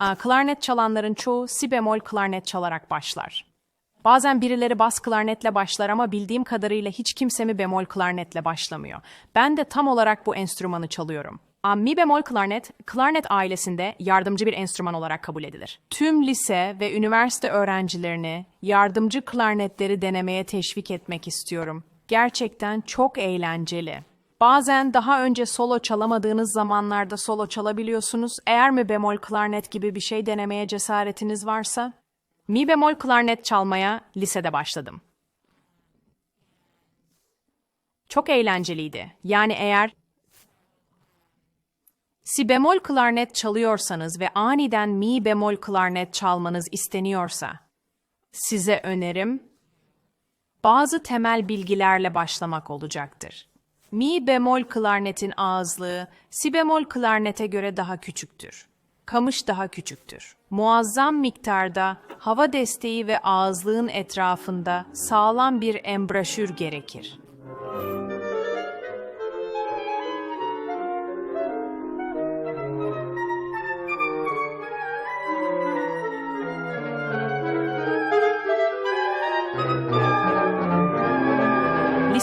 Aa, Klarnet çalanların çoğu si bemol klarnet çalarak başlar. Bazen birileri bas klarnetle başlar ama bildiğim kadarıyla hiç kimse mi bemol klarnetle başlamıyor. Ben de tam olarak bu enstrümanı çalıyorum. Aa, Mi bemol klarnet, klarnet ailesinde yardımcı bir enstrüman olarak kabul edilir. Tüm lise ve üniversite öğrencilerini yardımcı klarnetleri denemeye teşvik etmek istiyorum. Gerçekten çok eğlenceli. Bazen daha önce solo çalamadığınız zamanlarda solo çalabiliyorsunuz. Eğer mi bemol klarnet gibi bir şey denemeye cesaretiniz varsa, mi bemol klarnet çalmaya lisede başladım. Çok eğlenceliydi. Yani eğer si bemol klarnet çalıyorsanız ve aniden mi bemol klarnet çalmanız isteniyorsa, size önerim bazı temel bilgilerle başlamak olacaktır. Mi bemol klarnetin ağızlığı si bemol klarnete göre daha küçüktür. Kamış daha küçüktür. Muazzam miktarda hava desteği ve ağızlığın etrafında sağlam bir embraşür gerekir.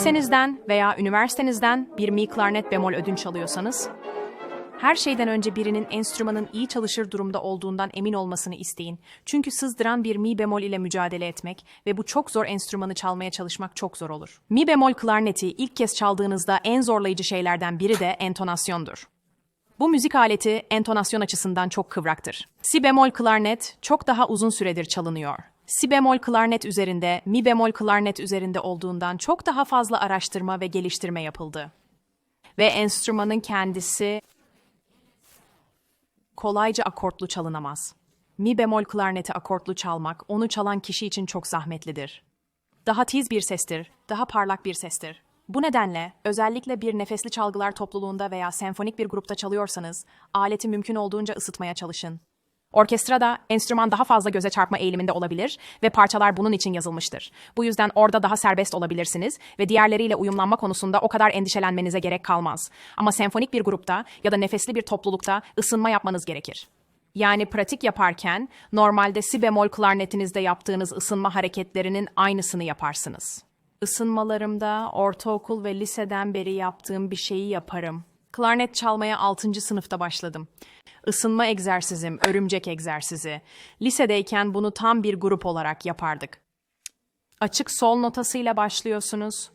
Lisenizden veya üniversitenizden bir mi klarnet bemol ödünç alıyorsanız, her şeyden önce birinin enstrümanın iyi çalışır durumda olduğundan emin olmasını isteyin. Çünkü sızdıran bir mi bemol ile mücadele etmek ve bu çok zor enstrümanı çalmaya çalışmak çok zor olur. Mi bemol klarneti ilk kez çaldığınızda en zorlayıcı şeylerden biri de entonasyondur. Bu müzik aleti entonasyon açısından çok kıvraktır. Si bemol klarnet çok daha uzun süredir çalınıyor. Si bemol klarnet üzerinde, mi bemol klarnet üzerinde olduğundan çok daha fazla araştırma ve geliştirme yapıldı. Ve enstrümanın kendisi kolayca akortlu çalınamaz. Mi bemol klarneti akortlu çalmak, onu çalan kişi için çok zahmetlidir. Daha tiz bir sestir, daha parlak bir sestir. Bu nedenle özellikle bir nefesli çalgılar topluluğunda veya senfonik bir grupta çalıyorsanız, aleti mümkün olduğunca ısıtmaya çalışın. Orkestrada enstrüman daha fazla göze çarpma eğiliminde olabilir ve parçalar bunun için yazılmıştır. Bu yüzden orada daha serbest olabilirsiniz ve diğerleriyle uyumlanma konusunda o kadar endişelenmenize gerek kalmaz. Ama senfonik bir grupta ya da nefesli bir toplulukta ısınma yapmanız gerekir. Yani pratik yaparken normalde si bemol klarnetinizde yaptığınız ısınma hareketlerinin aynısını yaparsınız. Isınmalarımda ortaokul ve liseden beri yaptığım bir şeyi yaparım. Klarnet çalmaya 6. sınıfta başladım. Isınma egzersizim, örümcek egzersizi. Lisedeyken bunu tam bir grup olarak yapardık. Açık sol notasıyla başlıyorsunuz.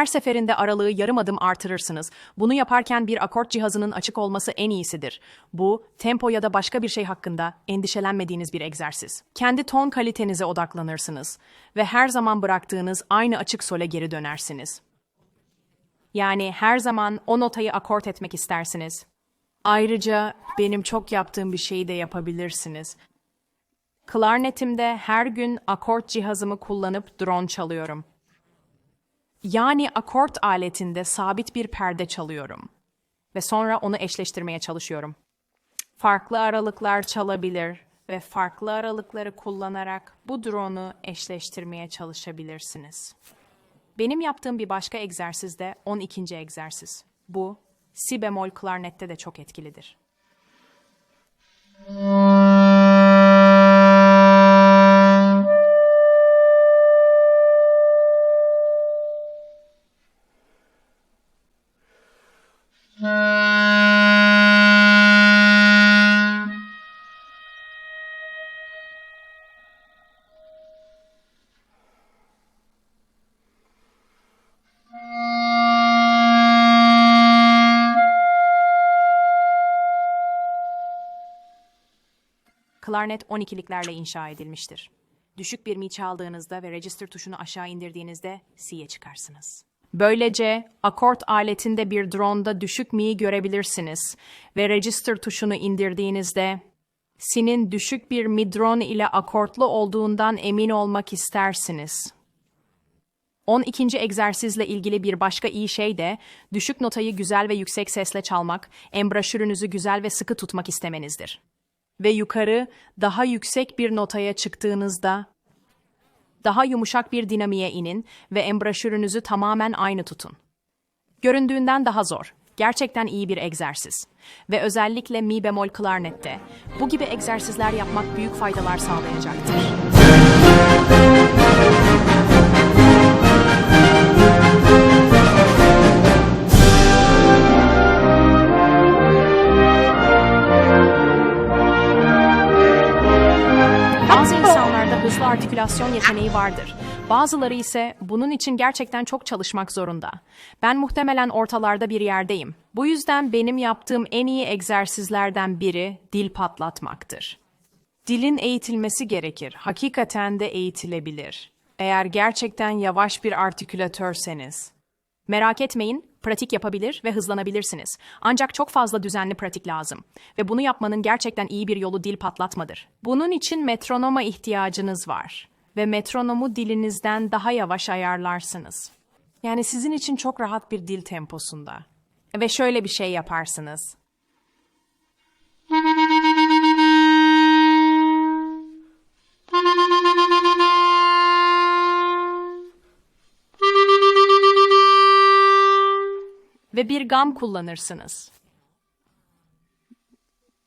Her seferinde aralığı yarım adım artırırsınız. Bunu yaparken bir akort cihazının açık olması en iyisidir. Bu, tempo ya da başka bir şey hakkında endişelenmediğiniz bir egzersiz. Kendi ton kalitenize odaklanırsınız ve her zaman bıraktığınız aynı açık sole geri dönersiniz. Yani her zaman o notayı akort etmek istersiniz. Ayrıca benim çok yaptığım bir şeyi de yapabilirsiniz. Klarnetimde her gün akort cihazımı kullanıp drone çalıyorum. Yani akort aletinde sabit bir perde çalıyorum. Ve sonra onu eşleştirmeye çalışıyorum. Farklı aralıklar çalabilir ve farklı aralıkları kullanarak bu drone'u eşleştirmeye çalışabilirsiniz. Benim yaptığım bir başka egzersiz de 12. egzersiz. Bu, si bemol klarnette de çok etkilidir. Klarnet 12'liklerle inşa edilmiştir. Düşük bir mi çaldığınızda ve register tuşunu aşağı indirdiğinizde C'ye çıkarsınız. Böylece akort aletinde bir drone'da düşük mi'yi görebilirsiniz ve register tuşunu indirdiğinizde C'nin düşük bir mi drone ile akortlu olduğundan emin olmak istersiniz. 12. egzersizle ilgili bir başka iyi şey de düşük notayı güzel ve yüksek sesle çalmak, embraşürünüzü güzel ve sıkı tutmak istemenizdir. Ve yukarı daha yüksek bir notaya çıktığınızda daha yumuşak bir dinamiğe inin ve embraşürünüzü tamamen aynı tutun. Göründüğünden daha zor. Gerçekten iyi bir egzersiz. Ve özellikle mi bemol klarnette bu gibi egzersizler yapmak büyük faydalar sağlayacaktır. Vardır. Bazıları ise bunun için gerçekten çok çalışmak zorunda. Ben muhtemelen ortalarda bir yerdeyim. Bu yüzden benim yaptığım en iyi egzersizlerden biri dil patlatmaktır. Dilin eğitilmesi gerekir. Hakikaten de eğitilebilir. Eğer gerçekten yavaş bir artikülatörseniz. Merak etmeyin, pratik yapabilir ve hızlanabilirsiniz. Ancak çok fazla düzenli pratik lazım. Ve bunu yapmanın gerçekten iyi bir yolu dil patlatmadır. Bunun için metronoma ihtiyacınız var. Ve metronomu dilinizden daha yavaş ayarlarsınız. Yani sizin için çok rahat bir dil temposunda. Ve şöyle bir şey yaparsınız. ve bir gam kullanırsınız.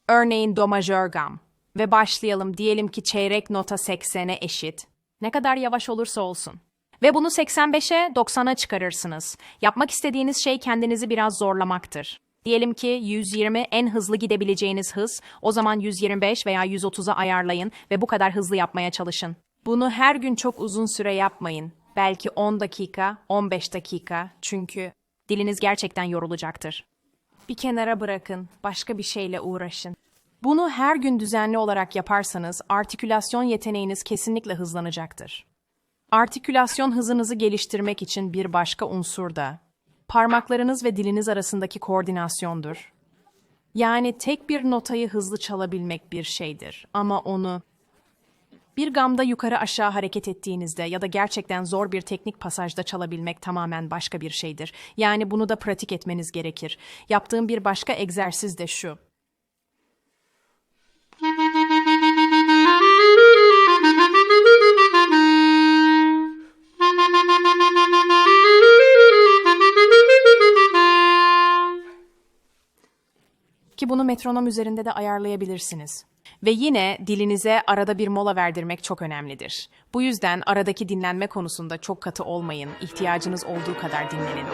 Örneğin do majör gam. Ve başlayalım diyelim ki çeyrek nota 80'e eşit. Ne kadar yavaş olursa olsun. Ve bunu 85'e 90'a çıkarırsınız. Yapmak istediğiniz şey kendinizi biraz zorlamaktır. Diyelim ki 120 en hızlı gidebileceğiniz hız, o zaman 125 veya 130'a ayarlayın ve bu kadar hızlı yapmaya çalışın. Bunu her gün çok uzun süre yapmayın. Belki 10 dakika, 15 dakika çünkü diliniz gerçekten yorulacaktır. Bir kenara bırakın, başka bir şeyle uğraşın. Bunu her gün düzenli olarak yaparsanız artikülasyon yeteneğiniz kesinlikle hızlanacaktır. Artikülasyon hızınızı geliştirmek için bir başka unsur da parmaklarınız ve diliniz arasındaki koordinasyondur. Yani tek bir notayı hızlı çalabilmek bir şeydir ama onu bir gamda yukarı aşağı hareket ettiğinizde ya da gerçekten zor bir teknik pasajda çalabilmek tamamen başka bir şeydir. Yani bunu da pratik etmeniz gerekir. Yaptığım bir başka egzersiz de şu. Bunu metronom üzerinde de ayarlayabilirsiniz. Ve yine dilinize arada bir mola verdirmek çok önemlidir. Bu yüzden aradaki dinlenme konusunda çok katı olmayın. İhtiyacınız olduğu kadar dinlenin.